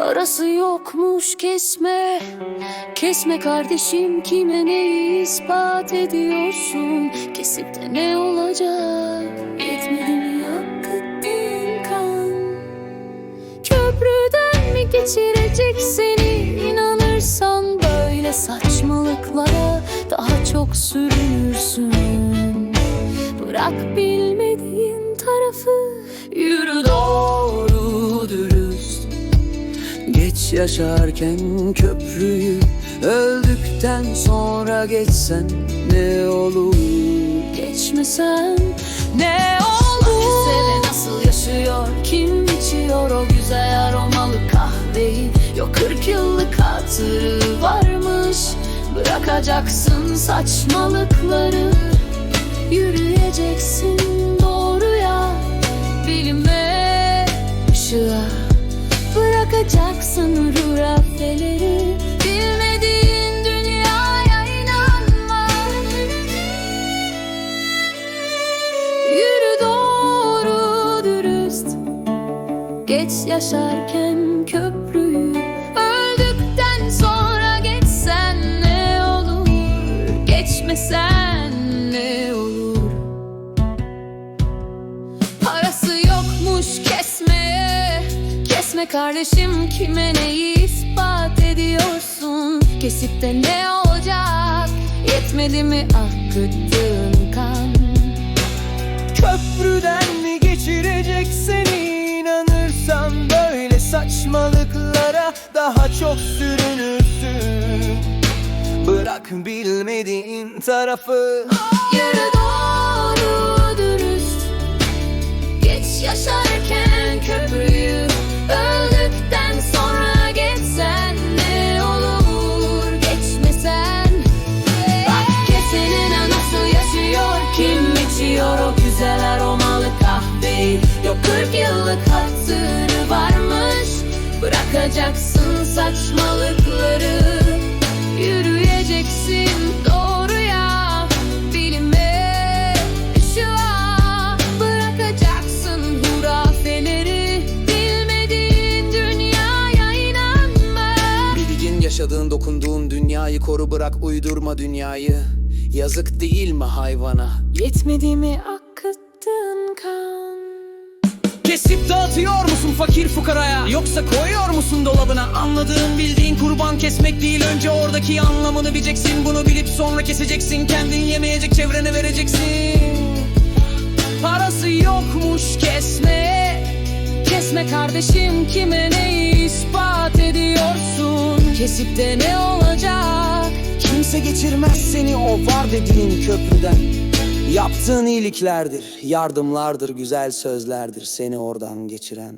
Parası yokmuş kesme. Kesme kardeşim kime neyi ispat ediyorsun? Kesip de ne olacak? Yetmedi mi akıttığın kan Köprüden mi geçirecek seni? İnanırsan böyle saçmalıklara Daha çok sürünürsün. Bırak bilmediğin tarafı Yürü doğru yaşarken köprüyü Öldükten sonra geçsen ne olur? Geçmesen ne olur? Seven nasıl yaşıyor kim içiyor o güzel aromalı kahveyi? Yok 40 yıllık hatırı varmış Bırakacaksın saçmalıkları. Yürüyeceksin doğruya Bilime ışığa. Bırakacaksın Geç yaşarken köprüyü Öldükten sonra geçsen ne olur? Geçmesen ne olur? Parası yokmuş kesmeye. Kesme kardeşim kime neyi ispat ediyorsun? Kesip de ne olacak? Yetmedi mi akıttığın kan? Köprüden mi geçirecek seni saçmalıklara daha çok sürünürsün. Bırak bilmediğin tarafı. Yürü Bırakacaksın saçmalıkları. Yürüyeceksin doğruya. Bilime ışığa. Bırakacaksın hurafeleri. Bilmediğin dünyaya inanma. Bilgin yaşadığın dokunduğun dünyayı koru bırak uydurma dünyayı. Yazık değil mi hayvana? Yetmedi mi akıttığın kan Kesip dağıtıyor musun fakir fukaraya? Yoksa koyuyor musun dolabına? Anladığın bildiğin kurban kesmek değil. Önce oradaki anlamını bileceksin. Bunu bilip sonra keseceksin. Kendin yemeyecek çevrene vereceksin. Parası yokmuş kesme. Kesme kardeşim kime neyi ispat ediyorsun? Kesip de ne olacak? Kimse geçirmez seni o var dediğin köprüden Yaptığın iyiliklerdir, yardımlardır, güzel sözlerdir seni oradan geçiren